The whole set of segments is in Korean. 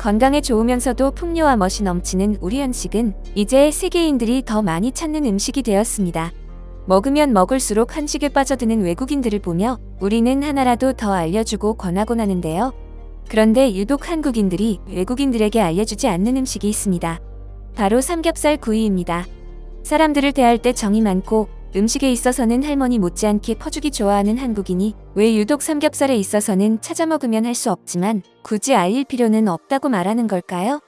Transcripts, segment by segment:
건강에 좋으면서도 풍요와 멋이 넘치는 우리 한식은 이제 세계인들이 더 많이 찾는 음식이 되었습니다. 먹으면 먹을수록 한식에 빠져드는 외국인들을 보며 우리는 하나라도 더 알려주고 권하곤 하는데요. 그런데 유독 한국인들이 외국인들에게 알려주지 않는 음식이 있습니다. 바로 삼겹살 구이입니다. 사람들을 대할 때 정이 많고 음식에 있어서는 할머니 못지않게 퍼주기 좋아하는 한국인이 왜 유독 삼겹살에 있어서는 찾아 먹으면 할 수 없지만 굳이 알릴 필요는 없다고 말하는 걸까요?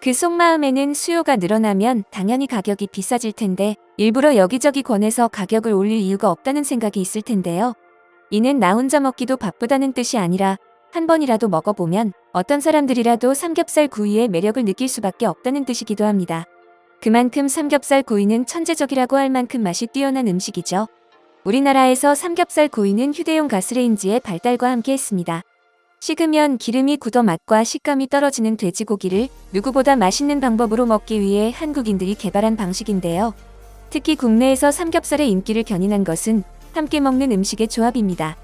그 속마음에는 수요가 늘어나면 당연히 가격이 비싸질 텐데 일부러 여기저기 권해서 가격을 올릴 이유가 없다는 생각이 있을 텐데요. 이는 나 혼자 먹기도 바쁘다는 뜻이 아니라 한 번이라도 먹어보면 어떤 사람들이라도 삼겹살 구이의 매력을 느낄 수밖에 없다는 뜻이기도 합니다. 그만큼 삼겹살 구이는 천재적이라고 할 만큼 맛이 뛰어난 음식이죠. 우리나라에서 삼겹살 구이는 휴대용 가스레인지의 발달과 함께 했습니다. 식으면 기름이 굳어 맛과 식감이 떨어지는 돼지고기를 누구보다 맛있는 방법으로 먹기 위해 한국인들이 개발한 방식인데요. 특히 국내에서 삼겹살의 인기를 견인한 것은 함께 먹는 음식의 조합입니다.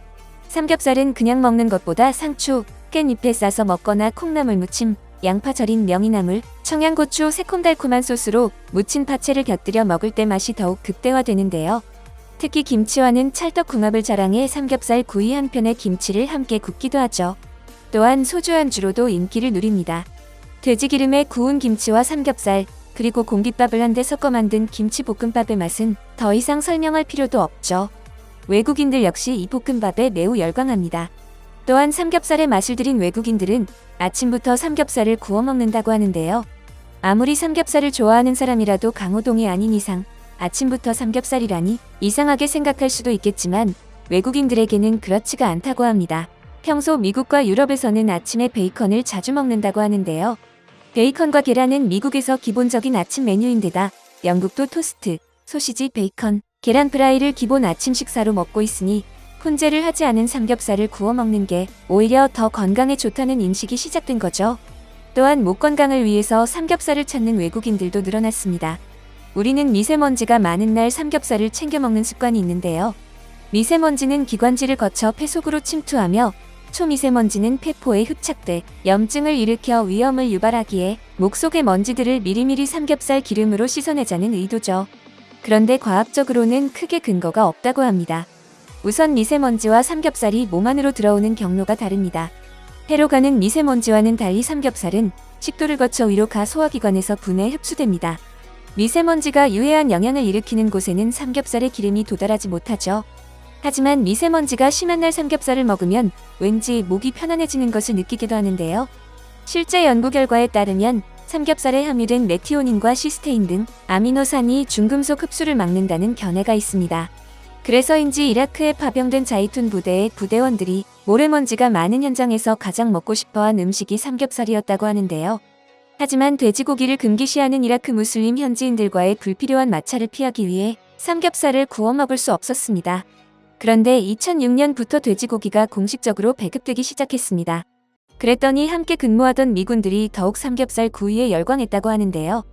삼겹살은 그냥 먹는 것보다 상추, 깻잎에 싸서 먹거나 콩나물 무침, 양파 절인 명이나물, 청양고추 새콤달콤한 소스로 무친 파채를 곁들여 먹을 때 맛이 더욱 극대화되는데요. 특히 김치와는 찰떡궁합을 자랑해 삼겹살 구이 한 편에 김치를 함께 굽기도 하죠. 또한 소주 안주로도 인기를 누립니다. 돼지기름에 구운 김치와 삼겹살, 그리고 공깃밥을 한데 섞어 만든 김치볶음밥의 맛은 더 이상 설명할 필요도 없죠. 외국인들 역시 이 볶음밥에 매우 열광합니다. 또한 삼겹살의 맛을 들인 외국인들은 아침부터 삼겹살을 구워 먹는다고 하는데요. 아무리 삼겹살을 좋아하는 사람이라도 강호동이 아닌 이상 아침부터 삼겹살이라니 이상하게 생각할 수도 있겠지만 외국인들에게는 그렇지가 않다고 합니다. 평소 미국과 유럽에서는 아침에 베이컨을 자주 먹는다고 하는데요. 베이컨과 계란은 미국에서 기본적인 아침 메뉴인데다 영국도 토스트, 소시지, 베이컨, 계란 프라이를 기본 아침 식사로 먹고 있으니 혼재를 하지 않은 삼겹살을 구워 먹는 게 오히려 더 건강에 좋다는 인식이 시작된 거죠. 또한 목 건강을 위해서 삼겹살을 찾는 외국인들도 늘어났습니다. 우리는 미세먼지가 많은 날 삼겹살을 챙겨 먹는 습관이 있는데요. 미세먼지는 기관지를 거쳐 폐 속으로 침투하며 초미세먼지는 폐포에 흡착돼 염증을 일으켜 위염을 유발하기에 목 속의 먼지들을 미리미리 삼겹살 기름으로 씻어내자는 의도죠. 그런데 과학적으로는 크게 근거가 없다고 합니다. 우선 미세먼지와 삼겹살이 몸 안으로 들어오는 경로가 다릅니다. 폐로 가는 미세먼지와는 달리 삼겹살은 식도를 거쳐 위로 가 소화기관에서 분해 흡수됩니다. 미세먼지가 유해한 영향을 일으키는 곳에는 삼겹살의 기름이 도달하지 못하죠. 하지만 미세먼지가 심한 날 삼겹살을 먹으면 왠지 목이 편안해지는 것을 느끼기도 하는데요. 실제 연구 결과에 따르면 삼겹살에 함유된 메티오닌과 시스테인 등 아미노산이 중금속 흡수를 막는다는 견해가 있습니다. 그래서인지 이라크에 파병된 자이툰 부대의 부대원들이 모래먼지가 많은 현장에서 가장 먹고 싶어한 음식이 삼겹살이었다고 하는데요. 하지만 돼지고기를 금기시하는 이라크 무슬림 현지인들과의 불필요한 마찰을 피하기 위해 삼겹살을 구워 먹을 수 없었습니다. 그런데 2006년부터 돼지고기가 공식적으로 배급되기 시작했습니다. 그랬더니 함께 근무하던 미군들이 더욱 삼겹살 구이에 열광했다고 하는데요.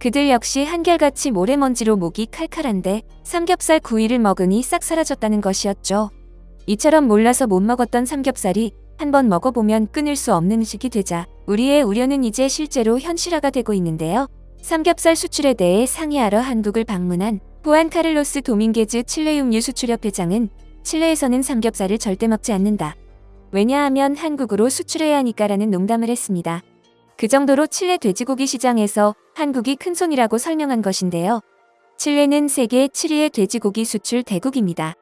그들 역시 한결같이 모래먼지로 목이 칼칼한데 삼겹살 구이를 먹으니 싹 사라졌다는 것이었죠. 이처럼 몰라서 못 먹었던 삼겹살이 한번 먹어보면 끊을 수 없는 음식이 되자 우리의 우려는 이제 실제로 현실화가 되고 있는데요. 삼겹살 수출에 대해 상의하러 한국을 방문한 후안 카를로스 도밍게즈 칠레 육류 수출협 회장은 칠레에서는 삼겹살을 절대 먹지 않는다. 왜냐하면 한국으로 수출해야 하니까라는 농담을 했습니다. 그 정도로 칠레 돼지고기 시장에서 한국이 큰손이라고 설명한 것인데요. 칠레는 세계 7위의 돼지고기 수출 대국입니다.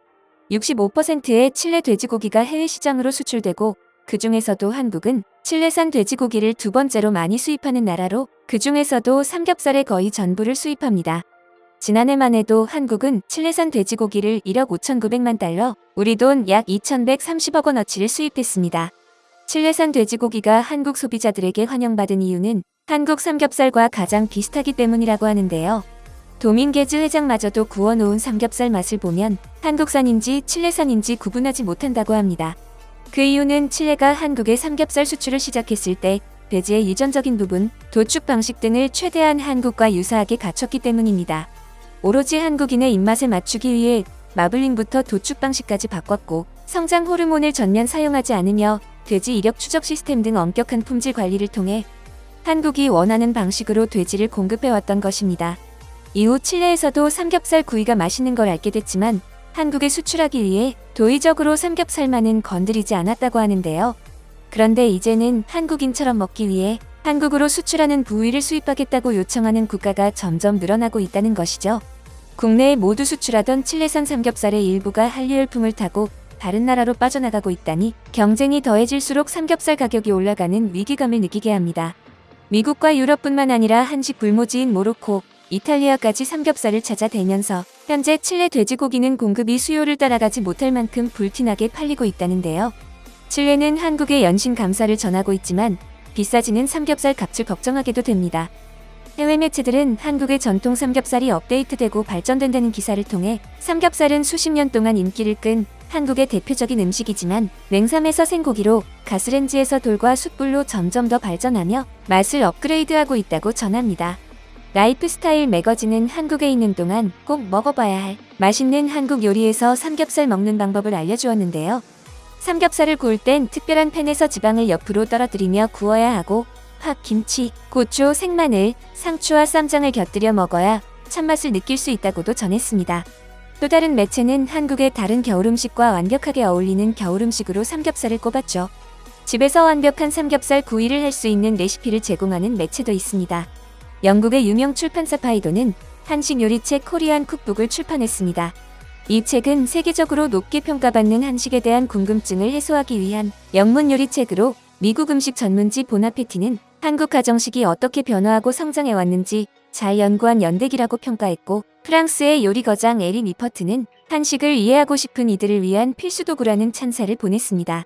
65%의 칠레 돼지고기가 해외 시장으로 수출되고 그 중에서도 한국은 칠레산 돼지고기를 두 번째로 많이 수입하는 나라로 그 중에서도 삼겹살의 거의 전부를 수입합니다. 지난해만 해도 한국은 칠레산 돼지고기를 1억 5,900만 달러, 우리 돈 약 2,130억 원어치를 수입했습니다. 칠레산 돼지고기가 한국 소비자들에게 환영받은 이유는 한국 삼겹살과 가장 비슷하기 때문이라고 하는데요. 도민게즈 회장마저도 구워놓은 삼겹살 맛을 보면 한국산인지 칠레산인지 구분하지 못한다고 합니다. 그 이유는 칠레가 한국의 삼겹살 수출을 시작했을 때 돼지의 유전적인 부분, 도축 방식 등을 최대한 한국과 유사하게 갖췄기 때문입니다. 오로지 한국인의 입맛에 맞추기 위해 마블링부터 도축 방식까지 바꿨고 성장 호르몬을 전면 사용하지 않으며 돼지 이력 추적 시스템 등 엄격한 품질 관리를 통해 한국이 원하는 방식으로 돼지를 공급해왔던 것입니다. 이후 칠레에서도 삼겹살 구이가 맛있는 걸 알게 됐지만 한국에 수출하기 위해 도의적으로 삼겹살만은 건드리지 않았다고 하는데요. 그런데 이제는 한국인처럼 먹기 위해 한국으로 수출하는 부위를 수입하겠다고 요청하는 국가가 점점 늘어나고 있다는 것이죠. 국내에 모두 수출하던 칠레산 삼겹살의 일부가 한류 열풍을 타고 다른 나라로 빠져나가고 있다니 경쟁이 더해질수록 삼겹살 가격이 올라가는 위기감을 느끼게 합니다. 미국과 유럽뿐만 아니라 한식 불모지인 모로코, 이탈리아까지 삼겹살을 찾아 대면서 현재 칠레 돼지고기는 공급이 수요를 따라가지 못할 만큼 불티나게 팔리고 있다는데요. 칠레는 한국에 연신 감사를 전하고 있지만 비싸지는 삼겹살 값을 걱정하게도 됩니다. 해외 매체들은 한국의 전통 삼겹살이 업데이트되고 발전된다는 기사를 통해 삼겹살은 수십 년 동안 인기를 끈 한국의 대표적인 음식이지만 냉삼에서 생고기로 가스렌지에서 돌과 숯불로 점점 더 발전하며 맛을 업그레이드하고 있다고 전합니다. 라이프스타일 매거진은 한국에 있는 동안 꼭 먹어봐야 할 맛있는 한국 요리에서 삼겹살 먹는 방법을 알려주었는데요. 삼겹살을 구울 땐 특별한 팬에서 지방을 옆으로 떨어뜨리며 구워야 하고 팥, 김치, 고추, 생마늘, 상추와 쌈장을 곁들여 먹어야 참맛을 느낄 수 있다고도 전했습니다. 또 다른 매체는 한국의 다른 겨울 음식과 완벽하게 어울리는 겨울 음식으로 삼겹살을 꼽았죠. 집에서 완벽한 삼겹살 구이를 할 수 있는 레시피를 제공하는 매체도 있습니다. 영국의 유명 출판사 파이도는 한식 요리책 코리안 쿡북을 출판했습니다. 이 책은 세계적으로 높게 평가받는 한식에 대한 궁금증을 해소하기 위한 영문 요리책으로 미국 음식 전문지 보나페티는 한국 가정식이 어떻게 변화하고 성장해 왔는지 잘 연구한 연대기라고 평가했고 프랑스의 요리 거장 에리 미퍼트는 한식을 이해하고 싶은 이들을 위한 필수 도구라는 찬사를 보냈습니다.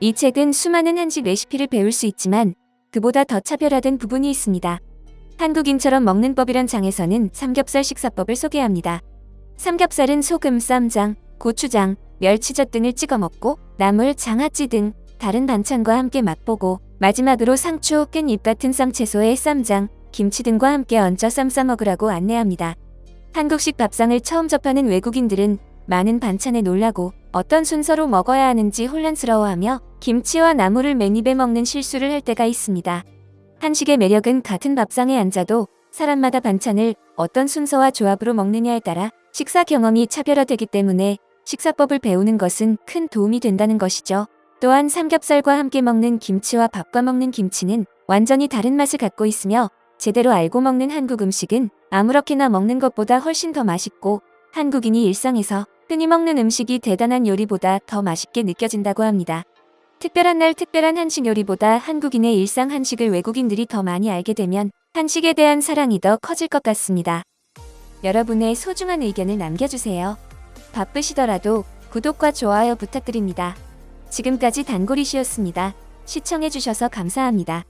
이 책은 수많은 한식 레시피를 배울 수 있지만 그보다 더 차별화된 부분이 있습니다. 한국인처럼 먹는 법이란 장에서는 삼겹살 식사법을 소개합니다. 삼겹살은 소금, 쌈장, 고추장, 멸치젓 등을 찍어 먹고 나물, 장아찌 등 다른 반찬과 함께 맛보고 마지막으로 상추, 깻잎 같은 쌈채소에 쌈장, 김치 등과 함께 얹어 쌈 싸 먹으라고 안내합니다. 한국식 밥상을 처음 접하는 외국인들은 많은 반찬에 놀라고 어떤 순서로 먹어야 하는지 혼란스러워하며 김치와 나물을 맨입에 먹는 실수를 할 때가 있습니다. 한식의 매력은 같은 밥상에 앉아도 사람마다 반찬을 어떤 순서와 조합으로 먹느냐에 따라 식사 경험이 차별화되기 때문에 식사법을 배우는 것은 큰 도움이 된다는 것이죠. 또한 삼겹살과 함께 먹는 김치와 밥과 먹는 김치는 완전히 다른 맛을 갖고 있으며 제대로 알고 먹는 한국 음식은 아무렇게나 먹는 것보다 훨씬 더 맛있고 한국인이 일상에서 흔히 먹는 음식이 대단한 요리보다 더 맛있게 느껴진다고 합니다. 특별한 날 특별한 한식 요리보다 한국인의 일상 한식을 외국인들이 더 많이 알게 되면 한식에 대한 사랑이 더 커질 것 같습니다. 여러분의 소중한 의견을 남겨주세요. 바쁘시더라도 구독과 좋아요 부탁드립니다. 지금까지 단골이시였습니다. 시청해주셔서 감사합니다.